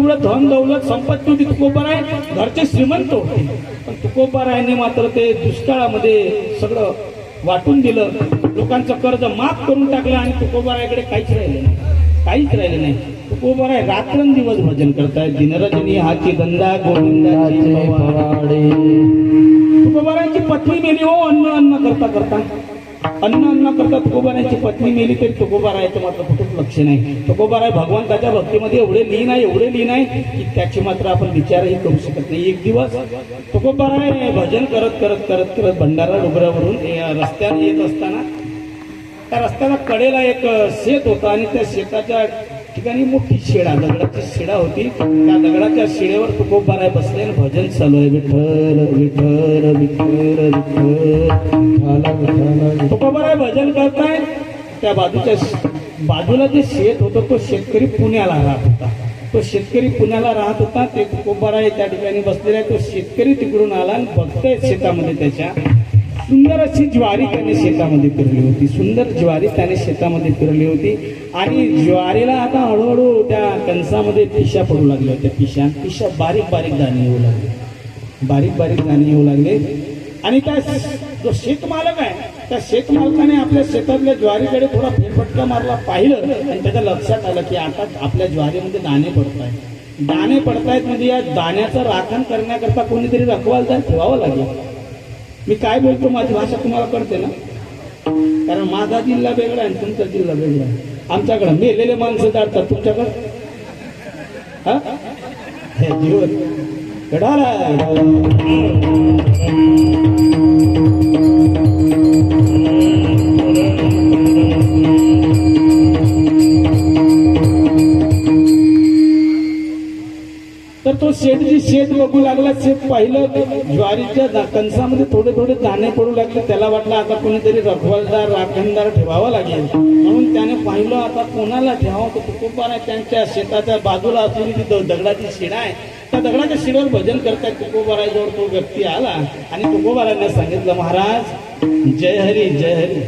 एवढं धन दौलत संपत्ती होती तुकोबाराय घरचे श्रीमंत होते. पण तुकोबारायने मात्र ते दुष्काळामध्ये सगळं वाटून दिलं. लोकांचं कर्ज माफ करून टाकलं आणि तुकोबारायकडे काहीच राहिलं नाही. काहीच राहिलं नाही. तुकोबाराय रात्रंदिवस भजन करतायत दिनरजनी हाची गंधा गोविंदाची तुकोबारायांची पत्नी मेली हो अन्न अन्न करता करता. अन्न अन्न करता तुकोबारायांची पत्नी मेली तरी तुकोबारायचं मात्र कुठंच लक्ष नाही. तुकोबाराय भगवंताच्या भक्तीमध्ये एवढे लीन आहे एवढे लीन आहे की त्याची मात्र आपण विचारही करू शकत नाही. एक दिवस तुकोबाराय भजन करत करत करत करत भंडारा डोंगरावरून रस्त्यावर रस्त्याने येत असताना त्या रस्त्याला कडेला एक शेत होता आणि त्या शेताच्या ठिकाणी मोठी शिडा दगडाची शिडा होती. त्या दगडाच्या शिडेवर तुकोबाराय बसले. भजन चालू आहे. विठ्ठल विठ्ठल विठ्ठल विठ्ठल. तुकोबाराय भजन करताय. त्या बाजूच्या बाजूला जे शेत होतं तो शेतकरी पुण्याला राहत होता. तो शेतकरी पुण्याला राहत होता. ते तुकोबाराय त्या ठिकाणी बसलेला आहे तो शेतकरी तिकडून आला आणि बघतोय शेतामध्ये त्याच्या सुंदर अशी ज्वारी त्याने शेतामध्ये पेरली होती. सुंदर ज्वारी त्याने शेतामध्ये पेरली होती. आणि ज्वारीला आता हळूहळू त्या कणसामध्ये पिशा पडू लागल्या होत्या. पिशा पिशा बारीक बारीक दाणे येऊ लागले. बारीक बारीक दाणे येऊ लागले. आणि त्या जो शेतमालक आहे त्या शेतमालकाने आपल्या शेतातल्या ज्वारीकडे थोडा फेरफटका मारला पाहिलं आणि त्याच्या लक्षात आलं की आता आपल्या ज्वारीमध्ये दाणे पडत आहेत दाणे पडतायत म्हणजे या दाण्याचं राखण करण्याकरता कोणीतरी रखवालदार ठेवावं लागेल. मी काय बोलतो माझी भाषा तुम्हाला कळते ना? कारण माझा जिल्हा वेगळा आहे आणि तुमचा जिल्हा वेगळा आहे. आमच्याकडं मेलेले माणसं जातात तुमच्याकडं. हा? हे जीवन. गडाला तर तो शेत बघू लागला शेत पाहिलं ज्वारीच्या कणसामध्ये थोडे थोडे दाणे पडू लागले. त्याला वाटलं आता कोणीतरी रखवालदार राखणदार ठेवावा लागेल. म्हणून त्याने पाहिलं आता कोणाला ठेवावं? तर तुकोबारा त्यांच्या शेताच्या बाजूला असून ती द- दगडाची शिडा आहे. त्या दगडाच्या शिडावर भजन करतात तुकोबाराजवळ तो व्यक्ती आला आणि तुकोबाराने सांगितलं महाराज जय हरी जय हरी.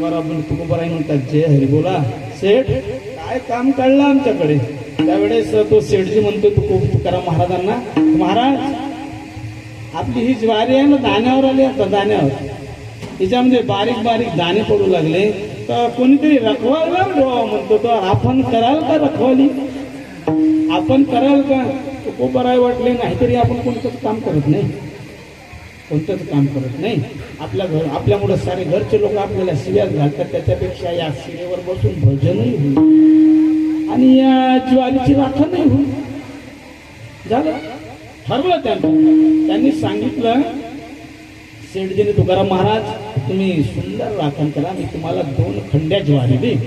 बरोबर तुकोबाराई म्हणतात जय हरी बोला. सेठ काय काम काढलं आमच्याकडे? त्यावेळेस तो शेठजी म्हणतो तुको तुकाराम महाराजांना. महाराज आपली ही ज्वारी आहे ना दाण्यावर आली आता दाण्यावर. तिच्यामध्ये बारीक बारीक दाणे पडू लागले. तर कोणीतरी रखवाला म्हणतो तो आपण कराल का रखवाली? आपण कराल का? तुकोबाराय वाटले नाहीतरी आपण कोणतंच काम करत नाही. कोणतंच काम करत नाही? आपल्या घर आपल्यामुळे सारे घरचे लोक आपल्याला शिव्यात घालतात त्याच्यापेक्षा या शिवेवर बसून भजनही होईल. आणि या ज्वारीची नाही होईल झालं? ठरवलं त्यांना. त्यांनी सांगितलं शेठजीने तुकाराम महाराज तुम्ही सुंदर राखण करा. मी तुम्हाला दोन खंड्या ज्वारी देईन.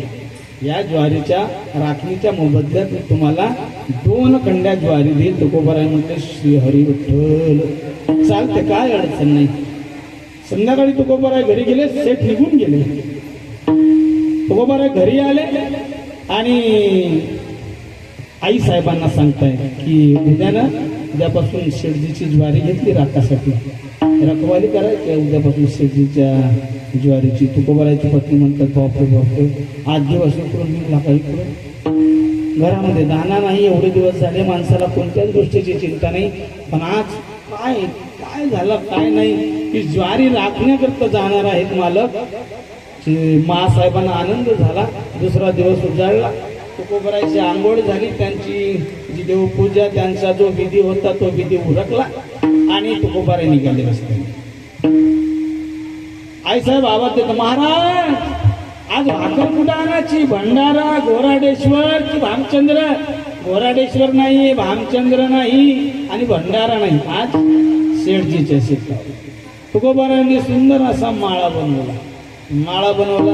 या ज्वारीच्या राखणीच्या मोबदल्यात मी तुम्हाला दोन खंड्या ज्वारी देईल तुकोबराय म्हटले श्री हरी विठ्ठल. चालते काय अडचण नाही. संध्याकाळी तुकोबराय घरी गेले सेठ निघून गेले. तुकोबराय घरी आले आणि आई साहेबांना सांगताय की उद्यानं उद्यापासून शेटजीची ज्वारी घेतली राखासाठी. रखवाली करायची उद्यापासून शेटजीच्या ज्वारीची. तुकोबारायची पत्नी म्हणतात बापरे बापरे आज दिवस करून मी का करून घरामध्ये दाना नाही एवढे दिवस झाले माणसाला कोणत्याच गोष्टीची चिंता नाही. पण आज काय काय झालं काय नाही? की ज्वारी राखण्याकरता जाणार आहेत मालक. साहेबांना आनंद झाला. दुसरा दिवस उजाळला. तुकोबरायची आंघोळ झाली. त्यांची जी देवपूजा त्यांचा जो विधी होता तो विधी उरकला आणि तुकोबारे निघाले रस्त्याने आई साहेब आवाज देतो महाराज आज भाकर कुठं भंडारा गोराडेश्वर की भामचंद्र? गोराडेश्वर नाही भामचंद्र नाही आणि भंडारा नाही. आज शेठजीच्या शेतात. तुकोबारांनी सुंदर असा माळा बनवला. माळा बनवला.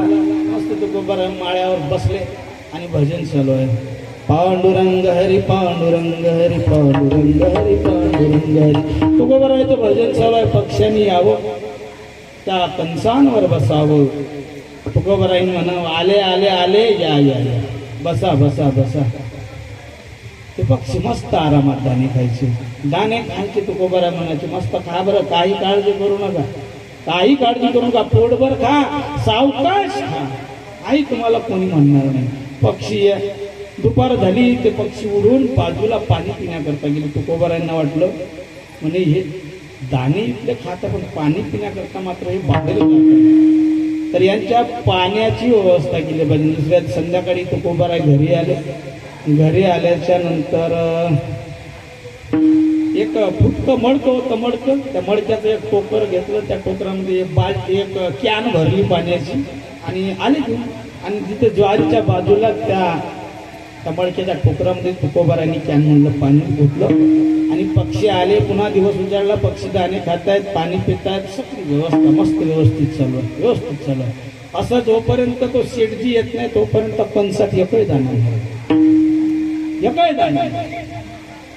मस्त तुकोबारा माळ्यावर बसले आणि भजन चालू आहे. पांडुरंग हरी पांडुरंग हरी पांडुरंग हरी पांडुरंग हरी. तुकोबाराचं भजन चालू आहे पक्ष्यांनी यावं. त्या कंसांवर बसावं. तुकोबराईन म्हणावं आले आले आले या या या. बसा बसा बसा. ते पक्षी मस्त आरामात दाणे खायचे. दाणे खायचे तुकोबरा म्हणायचे मस्त खा बरं काही काळजी करू नका. काही काळजी करू नका पोटभर खा. सावकाश खा. आई तुम्हाला कोणी म्हणणार नाही. पक्षी दुपार झाली ते पक्षी उडून बाजूला पाणी पिण्याकरता गेले. तुकोबारायांना वाटलं? म्हणे हे दाणे इथले खातं पण पाणी पिण्याकरता मात्र हे बाहेर तर यांच्या पाण्याची व्यवस्था केली. पाहिजे दुसऱ्या संध्याकाळी तुकोबाराय घरी आले. घरी आल्याच्यानंतर एक फुटकं मडकं होतं मडकं. त्या मडक्याचं एक टोकर घेतलं. त्या टोकरामध्ये एक बाल एक कॅन भरली पाण्याची आणि आली घेऊन. आणि तिथे ज्वारीच्या बाजूला त्या त्या मडक्याच्या टोकरामध्ये तुकोबारांनी कॅन म्हणलं पाणी घेतलं आणि पक्षी आले. पुन्हा दिवस उजाडला. पक्षी दाणे खातायत पाणी पितायत. सगळी व्यवस्था मस्त व्यवस्थित चालू आहे. व्यवस्थित चालू आहे. असं जोपर्यंत तो शेटजी येत नाही तोपर्यंत पंचात एकही जाणार एकही जाणार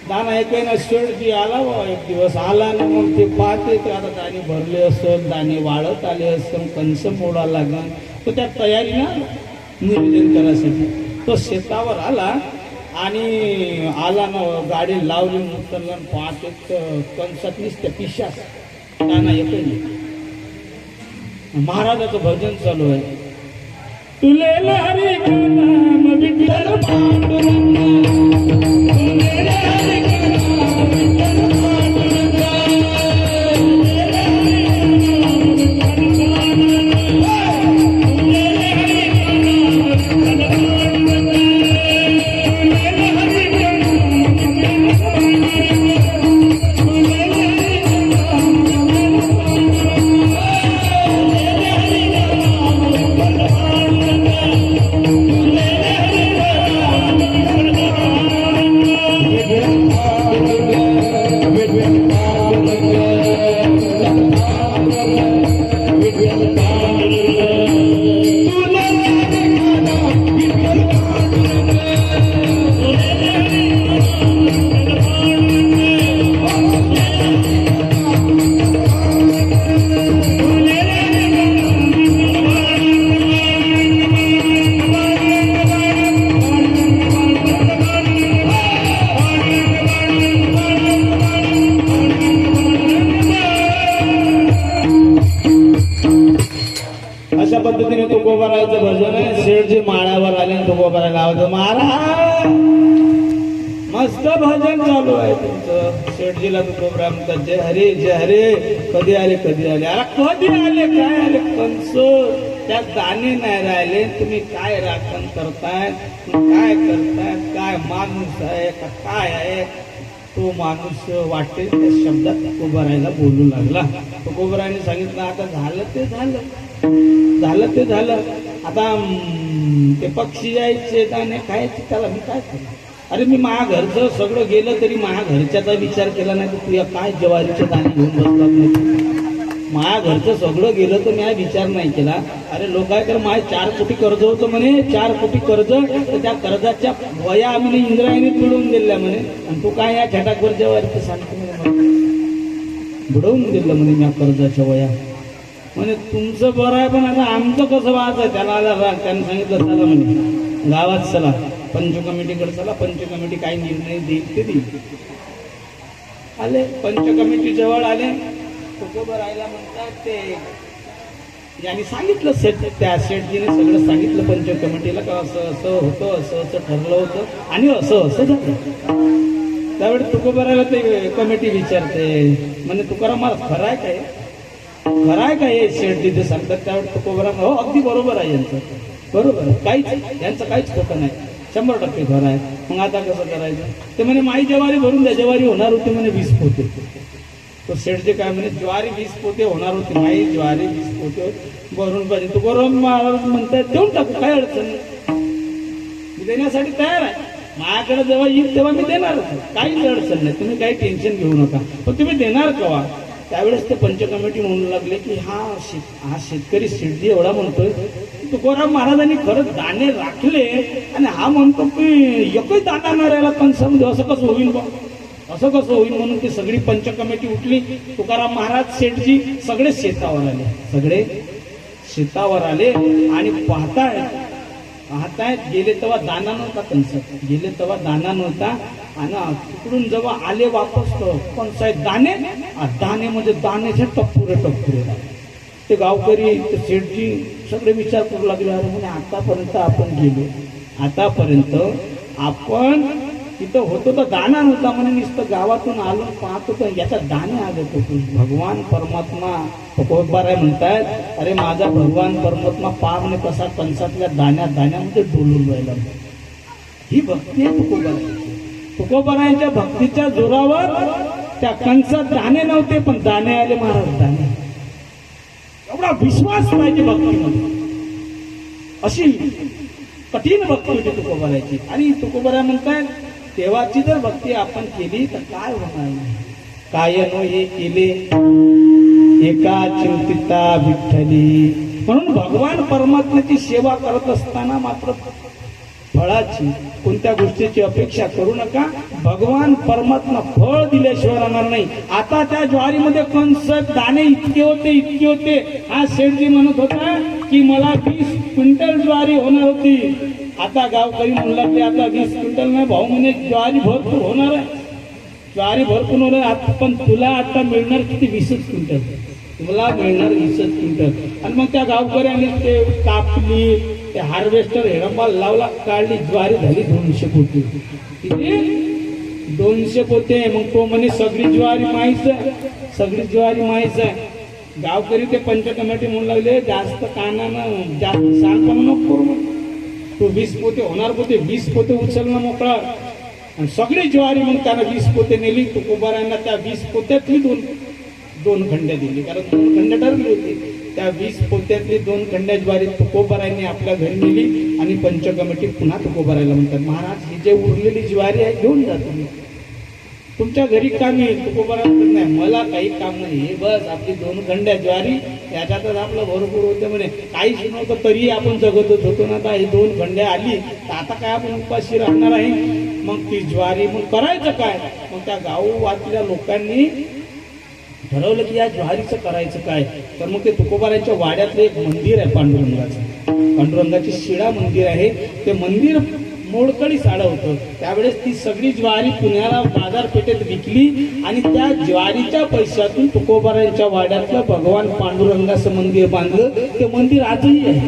दाना ऐकाय ना शेटजी आला बा एक दिवस. आला ना मग ते पाहते ते आता दाणे भरले असत दाणे वाळत आले असत कंस मोडा लागन. तर त्या तयारी ना नियोजन करायसाठी. तो शेतावर आला आणि आला ना गाडी लावली उतरला पाहते कंसातलीच त्या नुसत्या पिशा दाना येतो महाराजाचं भजन चालू आहे. तुले हरी का विठ्ठल तुले अशा पद्धतीने तुकोबारायचं भजन आहे. शेठजी माळ्यावर आले आणि तुकोबारायला महाराज मस्त भजन चालू आहे तुमचं. शेठजीला तुकोबरा म्हणतात जय हरे जय हरे कधी आले कधी आले? अरे कधी आले काय आले कंस त्या दाणे नाही राहिले. तुम्ही काय राखण करताय? काय करताय? काय माणूस आहे का काय आहे? तो माणूस वाटेल त्या शब्दात तुकोबरायला बोलू लागला. तुकोबरायने सांगितलं आता झालं ते झालं. झालं ते झालं. आता ते पक्षी जायचे दाणे खायचे त्याला मी काय करू अरे मी माया घरचं सगळं गेलं तरी माझ्या घरच्याचा विचार केला नाही तर तुझ्या काय ज्वारीचे दाणे घेऊन बसला घरचं सगळं गेलं तर मी हा विचार नाही केला. अरे लोक तर कर माझे चार कोटी कर्ज होतं म्हणे चार कोटी कर्ज तर त्या कर्जाच्या वया आम्ही इंद्रायणी तुडवून दिल्या म्हणे. आणि तू काय या छटाकवर ज्वारीचं सांगतो बुडवून दिलं म्हणे या कर्जाच्या वया. म्हणजे तुमचं बरं आहे पण आता आमचं कसं व्हायचं त्याला आला राग त्याने सांगितलं चला म्हणे. गावात चला. पंच कमिटीकडे चला. पंच कमिटी काय निर्णय देईल ते देईल. आले. पंच कमिटी जवळ आले. तुकोबर राहायला म्हणतात ते. यांनी सांगितलं सेट त्या शेठजीने सगळं सांगितलं पंच कमिटीला का असं असं होतं असं असं ठरलं होतं. आणि असं असं झालं. त्यावेळी तुकोबरायला ते कमिटी विचारते. म्हणजे तुकाराम मला खरं आहे काय? खरं आहे का हे शेठ तिथे सांगतात त्यावेळी तुकोबरा हो अगदी बरोबर आहे यांचं. बरोबर काहीच यांचं काहीच खोटं नाही. शंभर टक्के खरं आहे. मग आता कसं करायचं? ते म्हणे माई जवारी भरून द्या. जवारी होणार होती म्हणे वीस पोते. तो शेठचे काय म्हणे ज्वारी वीस पोते होणार होती. माई ज्वारी वीस पोते भरून पाहिजे तो बरोबर महाराज म्हणताय देऊन टाकू काय अडचण नाही. मी देण्यासाठी तयार आहे. माझ्याकडे जेव्हा येईल तेव्हा मी देणार काहीच अडचण नाही. तुम्ही काही टेन्शन घेऊ नका. पण तुम्ही देणार केव्हा त्यावेळेस ते पंचकमिटी म्हणू लागले की हा शेत हा शेतकरी शिर्डी एवढा म्हणतोय तुकाराम महाराजांनी खरंच दाणे राखले आणि हा म्हणतो की एकही दाना न राहिला कंसामध्ये असं कसं होईल बा? असं कसं होईल म्हणून ती सगळी पंच कमिटी उठली. तुकाराम महाराज शेठजी सगळे शेतावर आले. सगळे शेतावर आले आणि पाहताय पाहतायत. गेले तेव्हा दाना नव्हता कंसात गेले तेव्हा दाना नव्हता. आणि तिकडून जेव्हा आले वापस तर साहेब? दाणे आ, दाणे म्हणजे दाण्याचे टप्पुरे टप्पुरे. ते गावकरी ते शेठजी सगळे विचार करू लागले अरे म्हणजे आतापर्यंत आपण गेलो. आतापर्यंत आपण तिथं होतो तर दाना नव्हता म्हणून नुसतं गावातून आलो पाहतो तर याचा दाणे आले कुठून भगवान परमात्मा तुकोबाराय म्हणतायत अरे माझा भगवान परमात्मा पारने कसा कंसातल्या दाण्या दाण्यामध्ये डोलून राहिला. ही भक्ती आहे तुकोबारायची तुकोबारायांच्या भक्तीच्या जोरावर त्या कंसात दाणे नव्हते पण दाणे आले महाराज दाणे. एवढा विश्वास पाहिजे भक्तीमध्ये. अशी कठीण भक्ती होती तुकोबारायची आणि तुकोबारा म्हणताय देवाची जर भक्ती आपण केली तर काय होणार नाही? काय नो हे केले. एका चिंतिता विठ्ठली. म्हणून भगवान परमात्म्याची सेवा करत असताना मात्र फळाची कोणत्या गोष्टीची अपेक्षा करू नका. भगवान परमात्मा फळ दिल्याशिवाय राहणार नाही. आता त्या ज्वारीमध्ये कंस दाणे इतके होते इतके होते. हा शेठजी म्हणत होता की मला वीस क्विंटल ज्वारी होणार होती. आता गावकरी म्हणला की आता वीस क्विंटल नाही भाऊ म्हणे ज्वारी भरपूर होणार आहे. ज्वारी भरपूर होणार आहे. आता पण तुला आता मिळणार किती? वीसच क्विंटल. तुला मिळणार वीसच क्विंटल. आणि मग त्या गावकऱ्याने ते कापली ते हार्वेस्टर हेडंबाल लावला काढली ज्वारी झाली दोनशे पोती. किती? दोनशे पोते मग तो म्हणे सगळी ज्वारी माहीच आहे. सगळी ज्वारी माहीच आहे. गावकरी ते पंचकमिटी म्हणून लागले जास्त कानानं जास्त सांगपणा नको करू तो वीस पोते होणार पोते वीस पोते उचलणं मोकळा. आणि सगळी ज्वारी मग त्यानं वीस पोते नेली तुकोबारांना त्या वीस पोत्यातली दोन दोन खंड्या दिली. कारण दोन खंड्या ठरली होती. त्या वीस पोत्यातली दोन खंड्या ज्वारी तुकोबारांनी आपल्या घरी नेली आणि पंचकमिटी पुन्हा तुकोबारायला म्हणतात महाराज ही जे उरलेली ज्वारी आहे घेऊन जा तुम्ही. तुमच्या घरी काम येईल तुकोबारा नाही. मला काही काम नाही. हे बस आपली दोन खंड्या ज्वारी याच्यातच आपलं भरपूर होतं म्हणे. काहीच नव्हतं तरीही आपण जगतच होतो. ना आता ही दोन खंड्या आली. तर आता काय आपण उपाशी राहणार आहे? मग ती ज्वारी मग करायचं काय? मग त्या गाववातल्या लोकांनी ठरवलं की या ज्वारीचं करायचं काय? तर मग ते तुकोबारांच्या वाड्यातलं एक मंदिर आहे पांडुरंगाचं. पांडुरंगाची शिळा मंदिर आहे. ते मंदिर मोडकळी साडं होतं. त्यावेळेस ती सगळी ज्वारी पुण्याला बाजारपेठेत विकली आणि त्या ज्वारीच्या पैशातून तुकोबारांच्या वाड्यातलं भगवान पांडुरंगाचं मंदिर बांधलं. ते मंदिर आजही आहे.